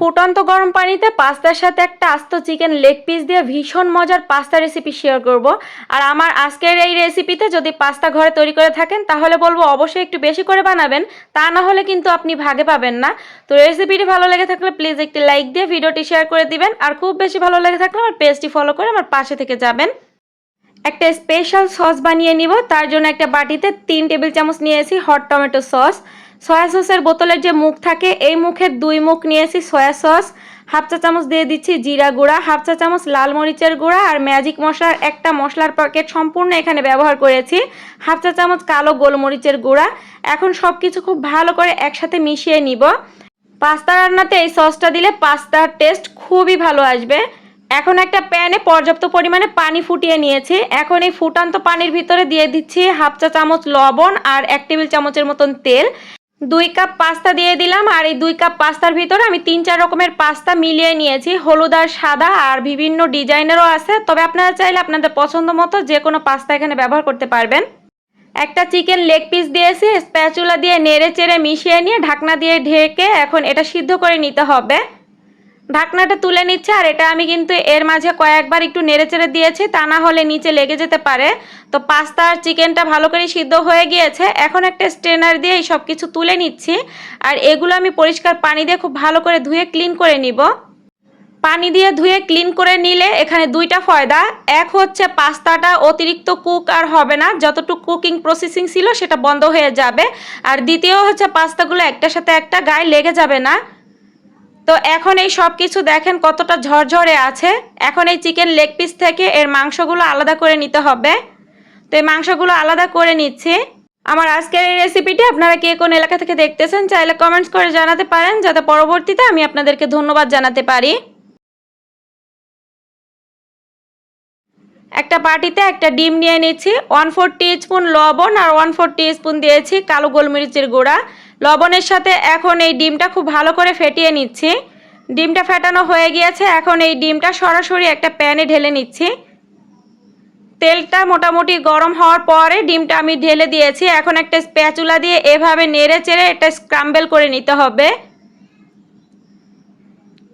ফুটন্ত গরম পানিতে পাস্তার সাথে একটা আস্ত চিকেন লেগ পিস দিয়ে ভীষণ মজার পাস্তা রেসিপি শেয়ার করব। আর আমার আজকের এই রেসিপিতে যদি পাস্তা ঘরে তৈরি করে থাকেন, তাহলে বলব অবশ্যই একটু বেশি করে বানাবেন। তা না হলে কিন্তু আপনি ভাগে পাবেন না। তো রেসিপিটি ভালো লেগে থাকলে প্লিজ একটি লাইক দিয়ে ভিডিওটি শেয়ার করে দিবেন। আর খুব বেশি ভালো লেগে থাকলে আমার পেজটি ফলো করে আমার পাশে থেকে যাবেন। একটা স্পেশাল সস বানিয়ে নিব। তার জন্য একটা বাটিতে তিন টেবিল চামচ নিয়েছি হট টমেটো সস সয়া সসের বোতলের যে মুখ থাকে, এই মুখের দুই মুখ নিয়েছি সয়া সস। হাফ চা চামচ দিয়ে দিচ্ছি জিরা গুঁড়া, হাফ চা চামচ লাল মরিচের গুঁড়া আর ম্যাজিক মশলার একটা মশলার প্যাকেট সম্পূর্ণ এখানে ব্যবহার করেছি। হাফ চা চামচ কালো গোলমরিচের গুঁড়া। এখন সব কিছু খুব ভালো করে একসাথে মিশিয়ে নিব। পাস্তা রান্নাতে এই সসটা দিলে পাস্তার টেস্ট খুবই ভালো আসবে। এখন একটা প্যানে পর্যাপ্ত পরিমাণে পানি ফুটিয়ে নিয়েছি। এখন এই ফুটান্ত পানির ভিতরে দিয়ে দিচ্ছি হাফ চা চামচ লবণ আর এক টেবিল চামচের মতন তেল। দুই কাপ পাস্তা দিয়ে দিলাম আর এই দুই কাপ পাস্তার ভিতরে আমি তিন চার রকমের পাস্তা মিলিয়ে নিয়েছি। হলুদ আর সাদা আর বিভিন্ন ডিজাইনেরও আছে। তবে আপনারা চাইলে আপনাদের পছন্দ মতো যে কোনো পাস্তা এখানে ব্যবহার করতে পারবেন। একটা চিকেন লেগ পিস দিয়েছি, স্প্যাচুলা দিয়ে নেড়ে চেড়ে মিশিয়ে নিয়ে ঢাকনা দিয়ে ঢেকে এখন এটা সিদ্ধ করে নিতে হবে। ঢাকনাটা তুলে নিচ্ছে, আর এটা আমি কিন্তু এর মাঝে কয়েকবার একটু নেড়ে চেড়ে দিয়েছি, তা না হলে নিচে লেগে যেতে পারে। তো পাস্তা আর চিকেনটা ভালো করে সিদ্ধ হয়ে গিয়েছে, এখন একটা স্ট্রেনার দিয়ে এই সব কিছু তুলে নিচ্ছি, আর এগুলো আমি পরিষ্কার পানি দিয়ে খুব ভালো করে ধুয়ে ক্লিন করে নিব। পানি দিয়ে ধুয়ে ক্লিন করে নিলে এখানে দুইটা ফয়দা, এক হচ্ছে পাস্তাটা অতিরিক্ত কুক আর হবে না, যতটুকু কুকিং প্রসেসিং ছিল সেটা বন্ধ হয়ে যাবে, আর দ্বিতীয় হচ্ছে পাস্তাগুলো একটার সাথে একটা গায়ে লেগে যাবে না। তো এখন এই সব কিছু দেখেন কতটা ঝরঝরে আছে। এখন এই চিকেন লেগ পিস থেকে এর মাংসগুলো আলাদা করে নিতে হবে। তো এই মাংসগুলো আলাদা করে নিচ্ছি। আমার আজকের এই রেসিপিটি আপনারা কে কোন এলাকা থেকে দেখতেছেন চাইলে কমেন্টস করে জানাতে পারেন, যাতে পরবর্তীতে আমি আপনাদেরকে ধন্যবাদ জানাতে পারি। একটা বাটিতে একটা ডিম নিয়ে নিচ্ছি ওয়ান ফোর স্পুন লবণ আর ওয়ান ফোর স্পুন দিয়েছি কালো গোলমরিচের গুঁড়া। লবণের সাথে এখন এই ডিমটা খুব ভালো করে ফেটিয়ে নিচ্ছি। ডিমটা ফেটানো হয়ে গিয়েছে, এখন এই ডিমটা সরাসরি একটা প্যানে ঢেলে নিচ্ছি। তেলটা মোটামুটি গরম হওয়ার পরে ডিমটা আমি ঢেলে দিয়েছি, এখন একটা স্প্যাচুলা দিয়ে এভাবে নেড়ে চেড়ে এটা স্ক্রাম্বেল করে নিতে হবে।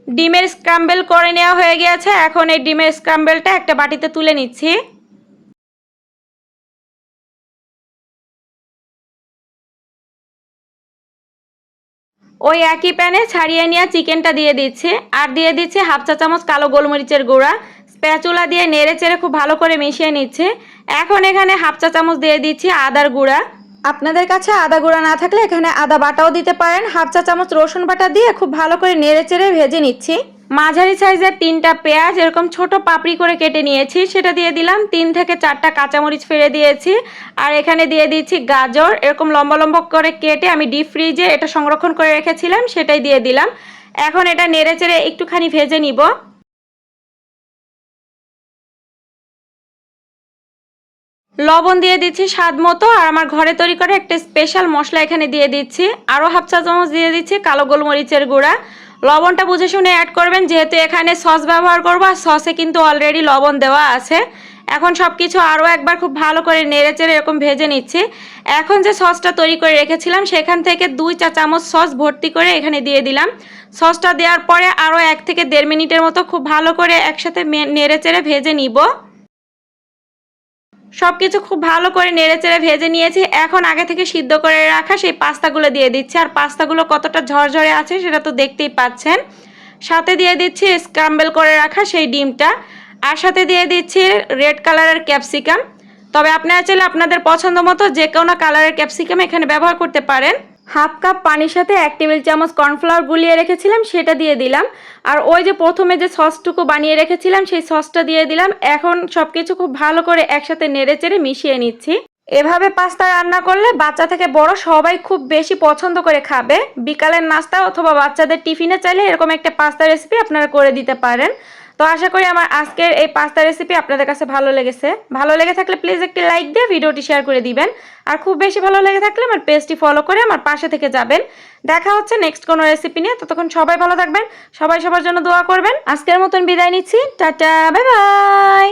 ডিমের স্ক্রাম্বেল করে নেওয়া হয়ে গিয়েছে, এখন এই ডিমের স্ক্রাম্বেলটা একটা বাটিতে তুলে নিচ্ছি। ওই একই প্যানে ছাড়িয়ে নেওয়া চিকেনটা দিয়ে দিচ্ছে। আর দিয়ে দিচ্ছে হাফ চা চামচ কালো গোলমরিচের গুঁড়া। স্প্যাচুলা দিয়ে নেড়ে চেড়ে খুব ভালো করে মিশিয়ে নিচ্ছে। এখন এখানে হাফ চা চামচ দিয়ে দিচ্ছি আদার গুঁড়া। আপনাদের কাছে আদা গুঁড়া না থাকলে এখানে আদা বাটাও দিতে পারেন। হাফ চা চামচ রসুন বাটা দিয়ে খুব ভালো করে নেড়ে চেড়ে ভেজে নিচ্ছি। মাঝারি সাইজের তিনটা পেঁয়াজ, এরকম ছোট পাপড়ি করে কেটে নিয়েছি। সেটা দিয়ে দিলাম, তিন থেকে চারটা কাঁচামরিচ ফেলে দিয়েছি। আর এখানে দিয়ে দিচ্ছি গাজর, এরকম লম্বা লম্বা করে কেটে আমি ডিপ ফ্রিজে এটা সংরক্ষণ করে রেখেছিলাম, সেটাই দিয়ে দিলাম। এখন এটা নেড়ে চেড়ে একটুখানি ভেজে নিব। লবণ দিয়ে দিচ্ছি স্বাদ মতো, আর আমার ঘরে তৈরি করে একটা স্পেশাল মশলা এখানে দিয়ে দিচ্ছি। আরও হাফ চা চামচ দিয়ে দিচ্ছি কালো গোলমরিচের গুঁড়া। লবণটা বুঝে শুনে অ্যাড করবেন, যেহেতু এখানে সস ব্যবহার করব, আর সসে কিন্তু অলরেডি লবণ দেওয়া আছে। এখন সব কিছু আরও একবার খুব ভালো করে নেড়ে চেড়ে এরকম ভেজে নিচ্ছি। এখন যে সসটা তৈরি করে রেখেছিলাম, সেখান থেকে দুই চা চামচ সস ভর্তি করে এখানে দিয়ে দিলাম। সসটা দেওয়ার পরে আরও এক থেকে দেড় মিনিটের মতো খুব ভালো করে একসাথে নেড়ে চেড়ে ভেজে নিব। সব কিছু খুব ভালো করে নেড়ে চেড়ে ভেজে নিয়েছি। এখন আগে থেকে সিদ্ধ করে রাখা সেই পাস্তাগুলো দিয়ে দিচ্ছি। আর পাস্তাগুলো কতটা ঝরঝরে আছে সেটা তো দেখতেই পাচ্ছেন। সাথে দিয়ে দিচ্ছি স্ক্রাম্বেল করে রাখা সেই ডিমটা। আর সাথে দিয়ে দিচ্ছি রেড কালারের ক্যাপসিকাম তবে আপনারা চাইলে আপনাদের পছন্দ মতো যে কোনো কালারের ক্যাপসিকাম এখানে ব্যবহার করতে পারেন। হাফ কাপ পানির সাথে এক টেবিল চামচ কর্নফ্লাওয়ার গুলিয়ে রেখেছিলাম, সেটা দিয়ে দিলাম। আর ওই যে প্রথমে যে সসটুকু বানিয়ে রেখেছিলাম, সেই সসটা দিয়ে দিলাম। এখন সব কিছু খুব ভালো করে একসাথে নেড়ে চেড়ে মিশিয়ে নিচ্ছি। এভাবে পাস্তা রান্না করলে বাচ্চা থেকে বড় সবাই খুব বেশি পছন্দ করে খাবে। বিকালের নাস্তা অথবা বাচ্চাদের টিফিনে চাইলে এরকম একটা পাস্তা রেসিপি আপনারা করে দিতে পারেন। তো আশা করি আমার আজকের এই পাস্তা রেসিপি আপনাদের কাছে ভালো লেগেছে। ভালো লেগে থাকলে প্লিজ একটি লাইক দিয়ে ভিডিওটি শেয়ার করে দিবেন। আর খুব বেশি ভালো লেগে থাকলে আমার পেজটি ফলো করে আমার পাশে থেকে যাবেন। দেখা হচ্ছে নেক্সট কোনো রেসিপি নিয়ে। ততক্ষণ সবাই ভালো থাকবেন। সবাই সবার জন্য দোয়া করবেন। আজকের মতন বিদায় নিচ্ছি। Tata bye bye